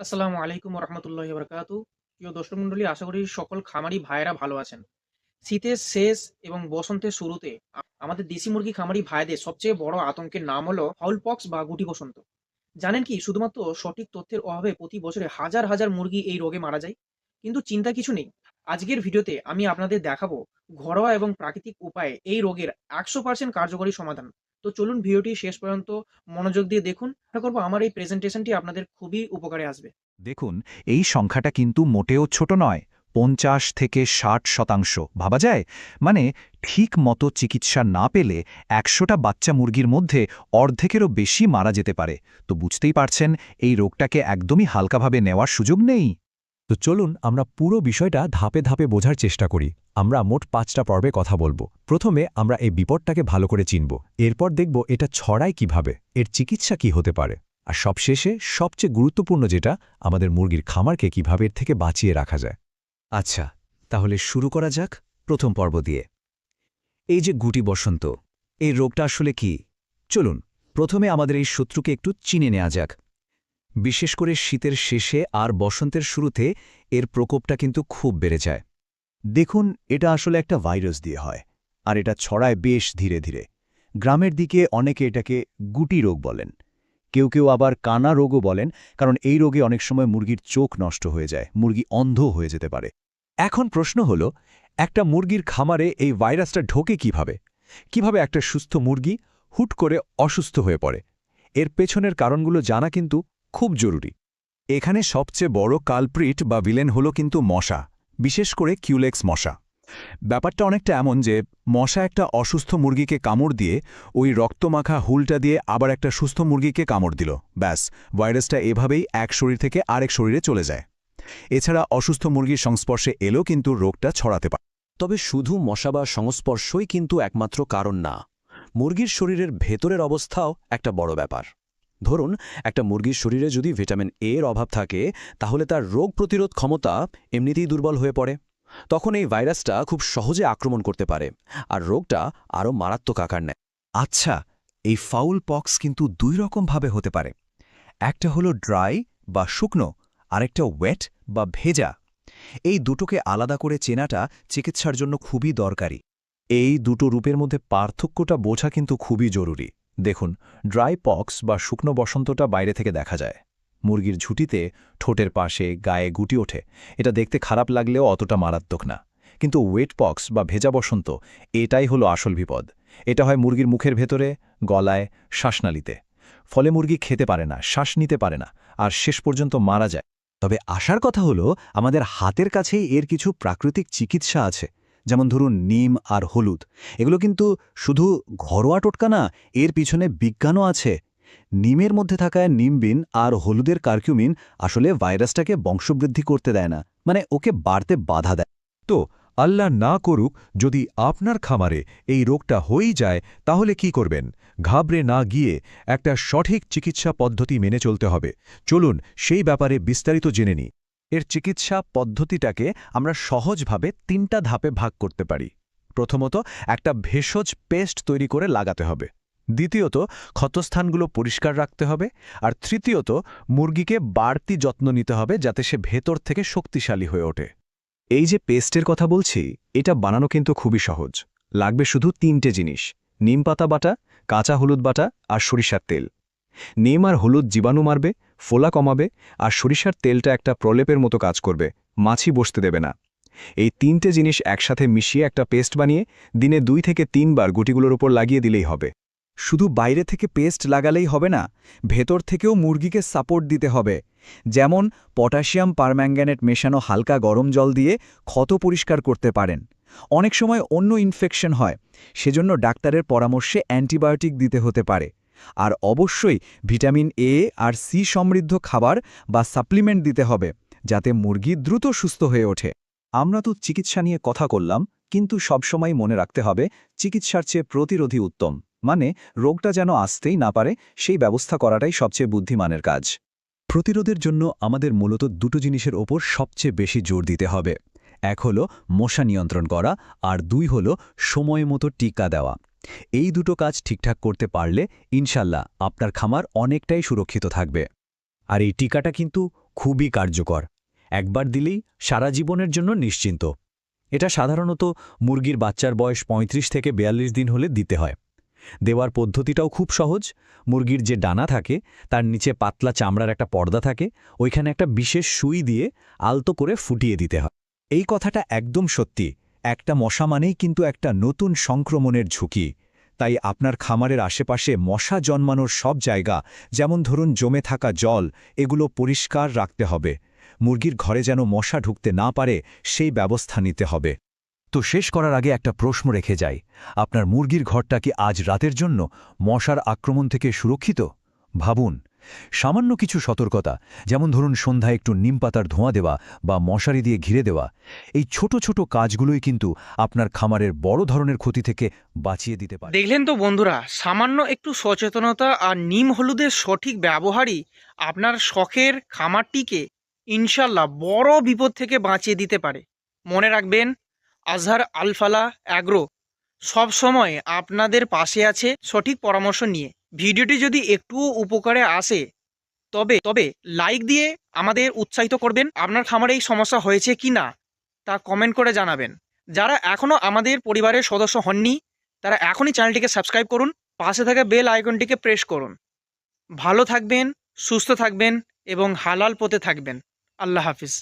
আসসালামু আলাইকুম রহমতুল্লাহ বরকাত প্রিয় দর্শক মন্ডলী আশা করি সকল খামারি ভাইয়েরা ভালো আছেন। শীতের শেষ এবং বসন্তের শুরুতে আমাদের দেশি মুরগি খামারি ভাইদের সবচেয়ে বড় আতঙ্কের নাম হলো হাউল পক্স বা গুটি বসন্ত। জানেন কি, শুধুমাত্র সঠিক তথ্যের অভাবে প্রতি বছরে হাজার হাজার মুরগি এই রোগে মারা যায়? কিন্তু চিন্তা কিছু নেই। আজকের ভিডিওতে আমি আপনাদের দেখাবো ঘরোয়া এবং প্রাকৃতিক উপায়ে এই রোগের একশো পার্সেন্ট কার্যকরী সমাধান। তো চলুন ভিডিওটি শেষ পর্যন্ত মনোযোগ দিয়ে দেখুন। আশা করব আমার এই প্রেজেন্টেশনটি আপনাদের খুবই উপকারে আসবে। দেখুন, এই সংখ্যাটা কিন্তু মোটেও ছোট নয়, পঞ্চাশ থেকে ষাট শতাংশ, ভাবা যায়? মানে ঠিক মতো চিকিৎসা না পেলে একশোটা বাচ্চা মুরগির মধ্যে অর্ধেকেরও বেশি মারা যেতে পারে। তো বুঝতেই পারছেন, এই রোগটাকে একদমই হালকাভাবে নেওয়ার সুযোগ নেই। তো চলুন আমরা পুরো বিষয়টা ধাপে ধাপে বোঝার চেষ্টা করি। আমরা মোট পাঁচটা পর্বে কথা বলব। প্রথমে আমরা এই বিপদটাকে ভালো করে চিনব। এরপর দেখব এটা ছড়ায় কীভাবে, এর চিকিৎসা কি হতে পারে। আর সবশেষে, সবচেয়ে গুরুত্বপূর্ণ যেটা, আমাদের মুরগির খামারকে কীভাবে এর থেকে বাঁচিয়ে রাখা যায়। আচ্ছা তাহলে শুরু করা যাক প্রথম পর্ব দিয়ে। এই যে গুটি বসন্ত, এই রোগটা আসলে কি? চলুন, প্রথমে আমাদের এই শত্রুকে একটু চিনে নেওয়া যাক। বিশেষ করে শীতের শেষে আর বসন্তের শুরুতে এর প্রকোপটা কিন্তু খুব বেড়ে যায়। দেখুন, এটা আসলে একটা ভাইরাস দিয়ে হয়, আর এটা ছড়ায় বেশ ধীরে ধীরে। গ্রামের দিকে অনেকে এটাকে গুটি রোগ বলেন। কেউ কেউ আবার কানা রোগও বলেন, কারণ এই রোগে অনেক সময় মুরগির চোখ নষ্ট হয়ে যায়, মুরগি অন্ধ হয়ে যেতে পারে। এখন প্রশ্ন হল, একটা মুরগির খামারে এই ভাইরাসটা ঢোকে কীভাবে? কীভাবে একটা সুস্থ মুরগি হুট করে অসুস্থ হয়ে পড়ে? এর পেছনের কারণগুলো জানা কিন্তু খুব জরুরি। এখানে সবচেয়ে বড় কালপ্রিট বা ভিলেন হলো কিন্তু মশা, বিশেষ করে কিউলেক্স মশা। ব্যাপারটা অনেকটা এমন যে, মশা একটা অসুস্থ মুরগিকে কামড় দিয়ে ওই রক্তমাখা হুলটা দিয়ে আবার একটা সুস্থ মুরগিকে কামড় দিল। ব্যাস, ভাইরাসটা এভাবেই এক শরীর থেকে আরেক শরীরে চলে যায়। এছাড়া অসুস্থ মুরগির সংস্পর্শে এলেও কিন্তু রোগটা ছড়াতে পারে তবে শুধু মশা বা সংস্পর্শই কিন্তু একমাত্র কারণ না। মুরগির শরীরের ভেতরের অবস্থাও একটা বড় ব্যাপার। ধরুন, একটা মুরগির শরীরে যদি ভিটামিন এ এর অভাব থাকে, তাহলে তার রোগ প্রতিরোধ ক্ষমতা এমনিতেই দুর্বল হয়ে পড়ে। তখন এই ভাইরাসটা খুব সহজে আক্রমণ করতে পারে আর রোগটা আরও মারাত্মক আকার নেয়। আচ্ছা এই ফাউল পক্স কিন্তু দুই রকমভাবে হতে পারে। একটা হলো ড্রাই বা শুকনো, আরেকটা ওয়েট বা ভেজা। এই দুটোকে আলাদা করে চেনাটা চিকিৎসার জন্য খুবই দরকারি। এই দুটো রূপের মধ্যে পার্থক্যটা বোঝা কিন্তু খুবই জরুরি। দেখুন, ড্রাই পক্স বা শুকনো বসন্তটা বাইরে থেকে দেখা যায়। মুরগির ঝুটিতে ঠোঁটের পাশে গায়ে গুটি ওঠে। এটা দেখতে খারাপ লাগলেও অতটা মারাত্মক না। কিন্তু ওয়েট পক্স বা ভেজা বসন্ত, এটাই হলো আসল বিপদ। এটা হয় মুরগির মুখের ভেতরে, গলায়, শ্বাসনালিতে। ফলে মুরগি খেতে পারে না, শ্বাস নিতে পারে না, আর শেষ পর্যন্ত মারা যায়। তবে আসার কথা হলো, আমাদের হাতের কাছেই এর কিছু প্রাকৃতিক চিকিৎসা আছে। যেমন ধরুন নিম আর হলুদ, এগুলো কিন্তু শুধু ঘরোয়া টোটকা না, এর পিছনে বিজ্ঞানও আছে। নিমের মধ্যে থাকা নিমবিন আর হলুদের কার্কিউমিন আসলে ভাইরাসটাকে বংশবৃদ্ধি করতে দেয় না মানে ওকে বাড়তে বাধা দেয়। তো আল্লাহ না করুক, যদি আপনার খামারে এই রোগটা হয়েই যায়, তাহলে কি করবেন? ঘাবড়ে না গিয়ে একটা সঠিক চিকিৎসা পদ্ধতি মেনে চলতে হবে। চলুন সেই ব্যাপারে বিস্তারিত জেনে নিই। এর চিকিৎসা পদ্ধতিটাকে আমরা সহজভাবে তিনটা ধাপে ভাগ করতে পারি। প্রথমত, একটা ভেষজ পেস্ট তৈরি করে লাগাতে হবে। দ্বিতীয়ত, ক্ষতস্থানগুলো পরিষ্কার রাখতে হবে। আর তৃতীয়ত, মুরগিকে বাড়তি যত্ন নিতে হবে যাতে সে ভেতর থেকে শক্তিশালী হয়ে ওঠে। এই যে পেস্টের কথা বলছি, এটা বানানো কিন্তু খুবই সহজ। লাগবে শুধু তিনটে জিনিস, নিম পাতা বাটা, কাঁচা হলুদ বাটা আর সরিষার তেল। নিম আর হলুদ জীবাণু মারবে, ফোলা কমাবে আর সরিষার তেলটা একটা প্রলেপের মতো কাজ করবে, মাছি বসতে দেবে না। এই তিনটে জিনিস একসাথে মিশিয়ে একটা পেস্ট বানিয়ে দিনে দুই থেকে তিনবার গুটিগুলোর উপর লাগিয়ে দিলেই হবে। শুধু বাইরে থেকে পেস্ট লাগালেই হবে না, ভেতর থেকেও মুরগিকে সাপোর্ট দিতে হবে। যেমন পটাশিয়াম পারম্যাঙ্গানেট মেশানো হালকা গরম জল দিয়ে ক্ষত পরিষ্কার করতে পারেন। অনেক সময় অন্য ইনফেকশন হয়, সেজন্য ডাক্তারের পরামর্শে অ্যান্টিবায়োটিক দিতে হতে পারে। আর অবশ্যই ভিটামিন এ আর সি সমৃদ্ধ খাবার বা সাপ্লিমেন্ট দিতে হবে, যাতে মুরগি দ্রুত সুস্থ হয়ে ওঠে। আমরা তো চিকিৎসা নিয়ে কথা করলাম, কিন্তু সবসময় মনে রাখতে হবে চিকিৎসার চেয়ে প্রতিরোধী উত্তম মানে রোগটা যেন আসতেই না পারে, সেই ব্যবস্থা করাটাই সবচেয়ে বুদ্ধিমানের কাজ। প্রতিরোধের জন্য আমাদের মূলত দুটো জিনিসের ওপর সবচেয়ে বেশি জোর দিতে হবে। এক হলো মশা নিয়ন্ত্রণ করা, আর দুই হলো সময় মতো টিকা দেওয়া। এই দুটো কাজ ঠিকঠাক করতে পারলে, ইনশাল্লাহ আপনার খামার অনেকটাই সুরক্ষিত থাকবে। আর এই টিকাটা কিন্তু খুবই কার্যকর। একবার দিলেই সারা জীবনের জন্য নিশ্চিন্ত। এটা সাধারণত মুরগির বাচ্চার বয়স ৩৫ থেকে ৪২ দিন হলে দিতে হয়। দেওয়ার পদ্ধতিটাও খুব সহজ। মুরগির যে ডানা থাকে, তার নিচে পাতলা চামড়ার একটা পর্দা থাকে, ওইখানে একটা বিশেষ সুই দিয়ে আলতো করে ফুটিয়ে দিতে হয়। এই কথাটা একদম সত্যি। একটা মশা মানেই কিন্তু একটা নতুন সংক্রমণের ঝুঁকি। তাই আপনার খামারের আশেপাশে মশা জন্মানোর সব জায়গা, যেমন ধরুন জমে থাকা জল, এগুলো পরিষ্কার রাখতে হবে। মুরগির ঘরে যেন মশা ঢুকতে না পারে, সেই ব্যবস্থা নিতে হবে। তো শেষ করার আগে একটা প্রশ্ন রেখে যাই। আপনার মুরগির ঘরটা কি আজ রাতের জন্য মশার আক্রমণ থেকে সুরক্ষিত? ভাবুন। সামান্য কিছু সতর্কতা, যেমন ধরুন সন্ধ্যায় একটু নিমপাতার ধোঁয়া দেওয়া বা মশারি দিয়ে ঘিরে দেওয়া, এই ছোট ছোট কাজগুলোই কিন্তু আপনার খামারের বড় ধরনের ক্ষতি থেকে বাঁচিয়ে দিতে পারে। দেখলেন তো বন্ধুরা, সামান্য একটু সচেতনতা আর নিম হলুদের সঠিক ব্যবহারই আপনার শখের খামারটিকে ইনশাল্লাহ বড় বিপদ থেকে বাঁচিয়ে দিতে পারে। মনে রাখবেন, আজহার আলফালা অ্যাগ্রো সব সময় আপনাদের পাশে আছে সঠিক পরামর্শ নিয়ে। ভিডিওটি যদি একটুও উপকারে আসে, তবে তবে লাইক দিয়ে আমাদের উৎসাহিত করবেন আপনার খামারে এই সমস্যা হয়েছে কি না, তা কমেন্ট করে জানাবেন। যারা এখনও আমাদের পরিবারের সদস্য হননি, তারা এখনই চ্যানেলটিকে সাবস্ক্রাইব করুন, পাশে থাকা বেল আইকনটিকে প্রেস করুন। ভালো থাকবেন, সুস্থ থাকবেন এবং হালাল পথে থাকবেন। আল্লাহ হাফিজ।